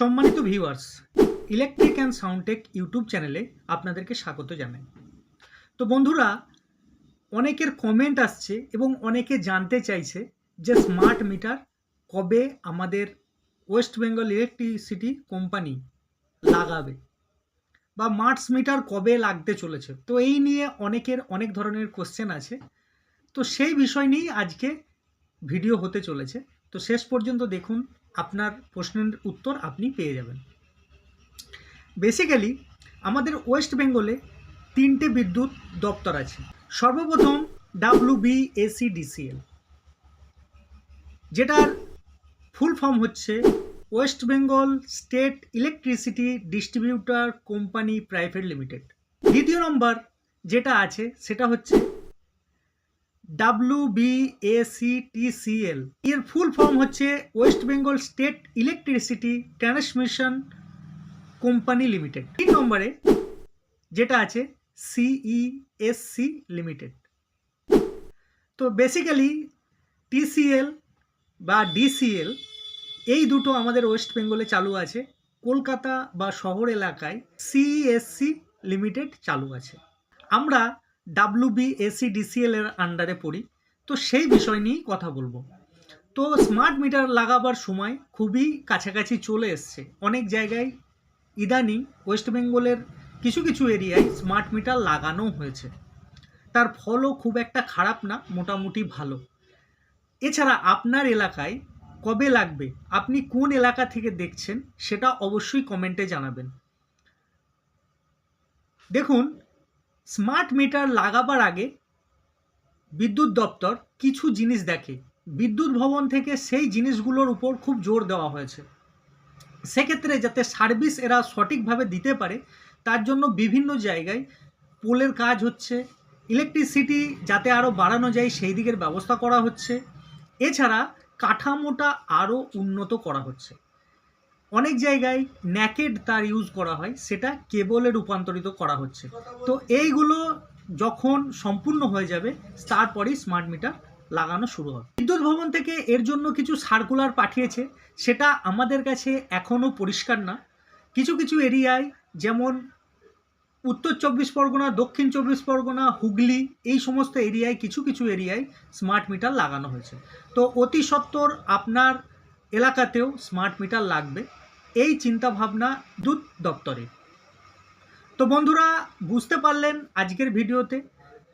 সম্মানিত viewers electric and soundtech YouTube চ্যানেলে আপনাদেরকে স্বাগত জানাই। তো বন্ধুরা, অনেকের কমেন্ট আসছে এবং অনেকে জানতে চাইছে যে স্মার্ট মিটার কবে আমাদের ওয়েস্ট বেঙ্গল ইলেকট্রিসিটি কোম্পানি লাগাবে বা মার্টস মিটার কবে লাগতে চলেছে? তো এই নিয়ে অনেকের অনেক ধরনের কোশ্চেন আছে। তো সেই বিষয় নিয়েই আজকে ভিডিও হতে চলেছে। তো শেষ পর্যন্ত দেখুন আপনার প্রশ্নের উত্তর আপনি পেয়ে যাবেন। বেসিক্যালি আমাদের ওয়েস্ট বেঙ্গলে তিনটে বিদ্যুৎ দপ্তর আছে। সর্বপ্রথম ডাব্লু বি এসি ডিসিএল যেটার ফুল ফর্ম হচ্ছে West Bengal state electricity distributor company private limited দ্বিতীয় নম্বর যেটা আছে, সেটা হচ্ছে বিএসিটিসিএল এর ফুল ফর্ম হচ্ছে West Bengal state electricity transmission company limited তিন নম্বরে যেটা আছে সিইএসসি লিমিটেড তো বেসিক্যালি টিসিএল বা ডিসিএল এই দুটো আমাদের ওয়েস্ট বেঙ্গলে চালু আছে। কলকাতা বা শহর এলাকায় সিইএসসি লিমিটেড চালু আছে। আমরা ডাব্লু বিএসি ডিসিএল এর আন্ডারে পড়ি। তো সেই বিষয় নিয়েই কথা বলব। তো স্মার্ট মিটার লাগাবার সময় খুবই কাছাকাছি চলে এসছে। অনেক জায়গায় ইদানিং ওয়েস্ট বেঙ্গলের কিছু কিছু এরিয়ায় স্মার্ট মিটার লাগানো হয়েছে। তার ফলও খুব একটা খারাপ না, মোটামুটি ভালো। এছাড়া আপনার এলাকায় কবে লাগবে? আপনি কোন এলাকা থেকে দেখছেন? সেটা অবশ্যই কমেন্টে জানাবেন। দেখুন স্মার্ট মিটার লাগাবার আগে বিদ্যুৎ দপ্তর কিছু জিনিস দেখে। বিদ্যুৎ ভবন থেকে সেই জিনিসগুলোর উপর খুব জোর দেওয়া হয়েছে। সেক্ষেত্রে যাতে সার্ভিস এরা সঠিকভাবে দিতে পারে, তার জন্য বিভিন্ন জায়গায় পোলের কাজ হচ্ছে, ইলেকট্রিসিটি যাতে আরও বাড়ানো যায় সেই দিকের ব্যবস্থা করা হচ্ছে। এছাড়া কাঠামোটা আরও উন্নত করা হচ্ছে। অনেক জায়গায় ন্যাকেড তার ইউজ করা হয়, সেটা কেবলে রূপান্তরিত করা হচ্ছে। তো এইগুলো যখন সম্পূর্ণ হয়ে যাবে, তারপরেই স্মার্ট মিটার লাগানো শুরু হবে। বিদ্যুৎ ভবন থেকে এর জন্য কিছু সার্কুলার পাঠিয়েছে, সেটা আমাদের কাছে এখনও পরিষ্কার না। কিছু কিছু এরিয়ায় যেমন উত্তর চব্বিশ পরগনা, দক্ষিণ চব্বিশ পরগনা, হুগলি, এই সমস্ত এরিয়ায়, কিছু কিছু এরিয়ায় স্মার্ট মিটার লাগানো হয়েছে। তো অতি সত্বর আপনার এলাকাতেও স্মার্ট মিটার লাগবে। এই চিন্তাভাবনা দুধ দপ্তরে। তো বন্ধুরা, বুঝতে পারলেন আজকের ভিডিওতে।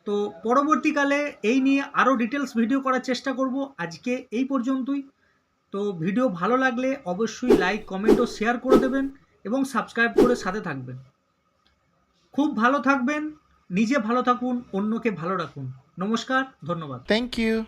তো পরবর্তীকালে এই নিয়ে আরও ডিটেলস ভিডিও করার চেষ্টা করব আজকে এই পর্যন্তই। তো ভিডিও ভালো লাগলে অবশ্যই লাইক, কমেন্ট ও শেয়ার করে দেবেন এবং সাবস্ক্রাইব করে সাথে থাকবেন। খুব ভালো থাকবেন, নিজে ভালো থাকুন, অন্যকে ভালো রাখুন। নমস্কার, ধন্যবাদ। Thank you.